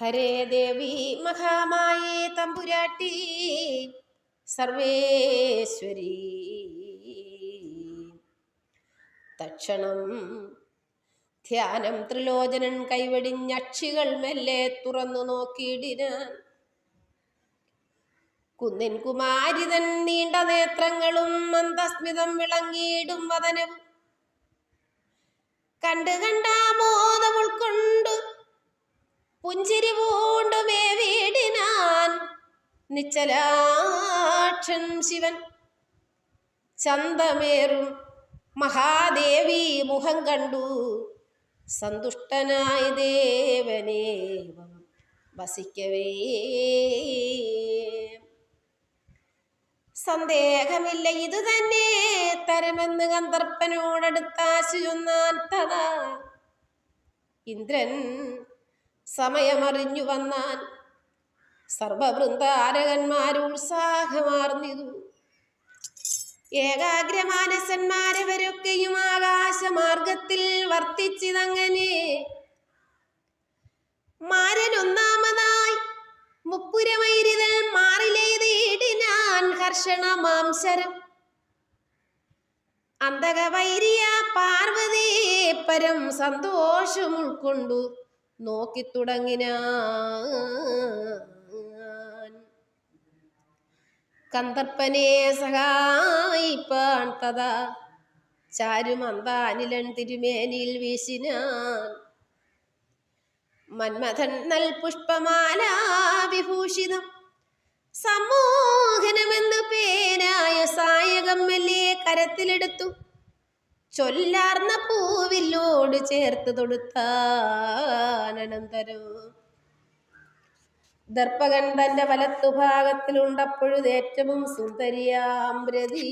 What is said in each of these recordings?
ഹരേ ദേവി മഹാമായേ തമ്പുരാട്ടി സർവേശ്വരി. തക്ഷണം ധ്യാനം ത്രിലോചനൻ കൈവടിഞ്ഞക്ഷികൾ മെല്ലെ തുറന്നു നോക്കിയിടിനാൻ. കുന്നിൻ കുമാരിതൻ നീണ്ട നേത്രങ്ങളും മന്ദസ്മിതം വിളങ്ങിയിടും വതനവും. കണ്ടു കണ്ടാമോദം ഉൾക്കൊണ്ട് പുഞ്ചിരി പൂണ്ടുമേ വീടിനാൻ നിശ്ചലാക്ഷൻ ശിവൻ. ചന്തമേറും മഹാദേവി മുഖം കണ്ടു സന്തുഷ്ടനായ ദേവനേവം വസിക്കവേ. സന്ദേഹമില്ല ഇത് തന്നെ തരമെന്ന് ഗന്ധർപ്പനോടടുത്താശു ചൊന്നാൻ തഥാ. ഇന്ദ്രൻ സമയമറിഞ്ഞു വന്നാൻ സർവവൃന്ദാരകന്മാരുത്സാഹമാർന്നിതു ഏകാഗ്രമാനസന്മാരവരൊക്കെയും ആകാശമാർഗത്തിൽ വർത്തിച്ചിതങ്ങനെ മാരനൊന്നാമതായി മുപ്പുരമൈരിതൽ മാറിലേതീടിനാൻ ഹർഷണ മാംസരം അന്തകവൈരിയ പാർവതിയെ പരം സന്തോഷം ഉൾക്കൊണ്ടു നോക്കി തുടങ്ങിനാൻ കന്തർപ്പനെ സഹായിപ്പാൻ തഥാ ചാരുമന്താനിലൻ തിരുമേനിയിൽ വീശിനാൻ. മന്മഥൻ നൽ പുഷ്പമാല വിഭൂഷിതം സമൂഹനമെന്ന് പേരായ സായകം മെല്ലെ കരത്തിലെടുത്തു. ചൊല്ലാർന്ന പൂവിലോട് ചേർത്ത് തൊടുത്താനന്തരം ദർപ്പകൻ തന്റെ വലത്തുഭാഗത്തിലുണ്ടപ്പോഴത് ഏറ്റവും സുന്ദരിയാമ്രതി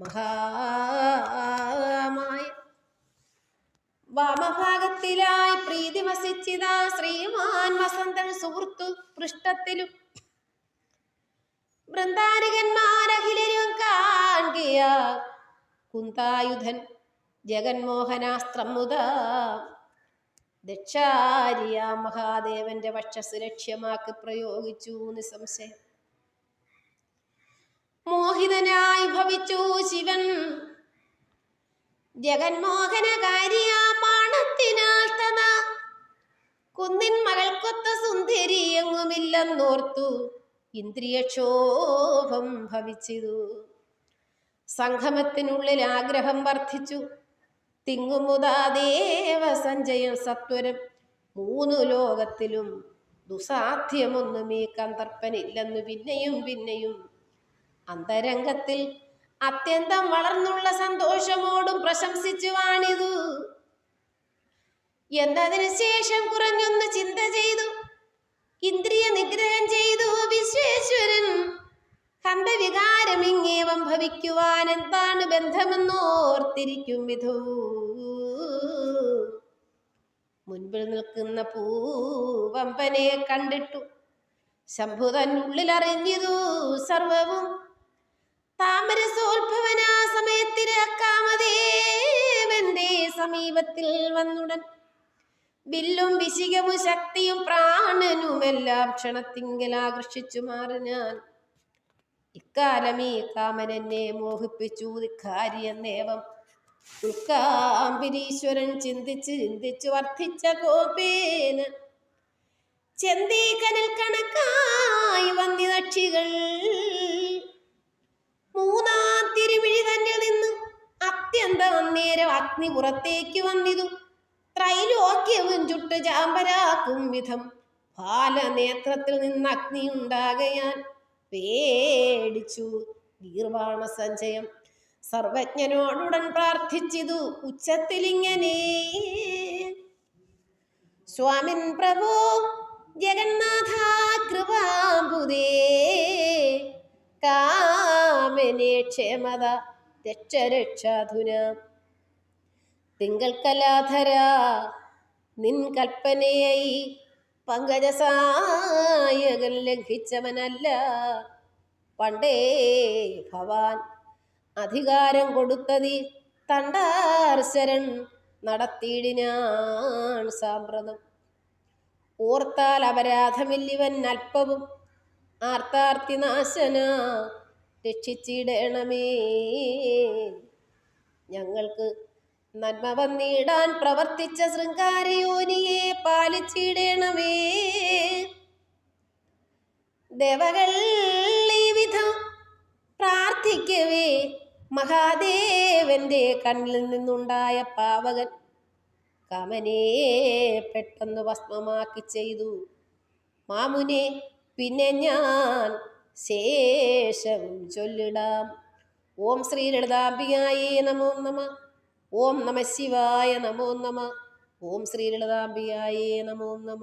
മഹാമായ വാമഭാഗത്തിലായി പ്രീതി വസിച്ചിതാ ശ്രീമാൻ വസന്തൻ സുഹൃത്തു പൃഷ്ഠത്തിലും. വൃന്ദാരകന്മാരഖിലരും കാണുകയ കുന്തായുധൻ ജഗന്മോഹനാസ്ത്രം മുത ദക്ഷാരിയ മഹാദേവന്റെ വക്ഷസ് ലക്ഷ്യമാക്കി പ്രയോഗിച്ചു നിസംശയം മോഹിതനായി ഭവിച്ചു ശിവൻ. ജഗന്മോഹനകാരിയാമാണത്തിനാൽ തഥാ. കുന്നിൻ മകൾക്കൊത്ത സുന്ദരി എങ്ങുമില്ലെന്നോർത്തു ഇന്ദ്രിയക്ഷോഭം ഭവിച്ചിതു. സംഗമത്തിനുള്ളിൽ ആഗ്രഹം വർദ്ധിച്ചു. തിങ്ങുമുതാദേവ സഞ്ജയം സത്വരം. മൂന്നു ലോകത്തിലും ദുസാധ്യമൊന്നും ഈ കന്തർപ്പനില്ലെന്നു പിന്നെയും പിന്നെയും. അന്തരംഗത്തിൽ അത്യന്തം വളർന്നുള്ള സന്തോഷമോടും പ്രശംസിച്ചു വാണിതു എന്നതിനു ശേഷം കുറഞ്ഞൊന്ന് ചിന്ത ചെയ്തു. ഇന്ദ്രിയ നിഗ്രഹം ചെയ്തു വിശ്വേശ്വരൻ. ഹന്തവികാരം ഇങ്ങേവം ഭവിക്കുവാൻ എന്താണ് ബന്ധമെന്നോർത്തിരിക്കും വിധു. മുൻപിൽ നിൽക്കുന്ന പൂവമ്പനെ കണ്ടിട്ടു. ശംഭുതനുള്ളിൽ അറിഞ്ഞിതു സർവവും. താമരസോത്ഭവനാ സമയത്തിന് അക്കാമദേവന്റെ സമീപത്തിൽ വന്നുടൻ. വില്ലും വിശികവും ശക്തിയും പ്രാണനുമെല്ലാം ക്ഷണത്തിങ്കൽ ആകർഷിച്ചു മാറി ഞാൻ. ഇക്കാലം ഈ കാമനെന്നെ മോഹിപ്പിച്ചു ധിക്കാരിയെന്നേവം. ഉൽക്കാംബിരീശ്വരൻ ചിന്തിച്ച് ചിന്തിച്ചു വർദ്ധിച്ച കോപേന ചെന്തീകനിൽ കണക്കായി വന്നി മൂന്നാം തിരുമിഴി തന്നെ നിന്ന് അത്യന്തം അന്നേരം അഗ്നി പുറത്തേക്ക് വന്നിതു. ത്രൈലോക്യവും ചുട്ട് ചാമ്പരാക്കും വിധം. ബാലനേത്രത്തിൽ നിന്ന് അഗ്നി ഉണ്ടാകയാൽ പേടിച്ചു. ഗീർവാണ സഞ്ചയം സർവജ്ഞനോടുടൻ പ്രാർത്ഥിച്ചിതു ഉച്ചത്തിലിങ്ങനെ. സ്വാമിൻ പ്രഭോ ജഗന്നാഥ കൃപാമ്പുദേ കാമനെ ക്ഷേമത രക്ഷരക്ഷാധുന. തിങ്കൾക്കലാധര നിൻ കൽപ്പനയായി പങ്കജസായകൻ ലംഘിച്ചവനല്ല. പണ്ടേ ഭവാൻ അധികാരം കൊടുത്തതി തണ്ടാർശരൻ നടത്തിയിടിനാൻ സാമ്പ്രതം. ഓർത്താൽ അപരാധമില്ലിവൻ അല്പവും ആർത്താർത്തി നാശന രക്ഷിച്ചിടണമേ. ഞങ്ങൾക്ക് നന്മ വന്നിടാൻ പ്രവർത്തിച്ച ശൃംഗാരയോനിയെ പാലിച്ചിടണമേ. ദേവകൾ വിധം പ്രാർത്ഥിക്കവേ. മഹാദേവന്റെ കണ്ണിൽ നിന്നുണ്ടായ പാവകൻ കമനെ പെട്ടെന്ന് ഭസ്മമാക്കി ചെയ്തു. മാമുനെ പിന്നെ ഞാൻ ശേഷം ചൊല്ലിടാം. ഓം ശ്രീ ലളിതാംബികായേ നമോ നമ. ഓം നമ ശിവായ നമോ നമ. ഓം ശ്രീ ലളിതാംബികായേ നമോ നമ.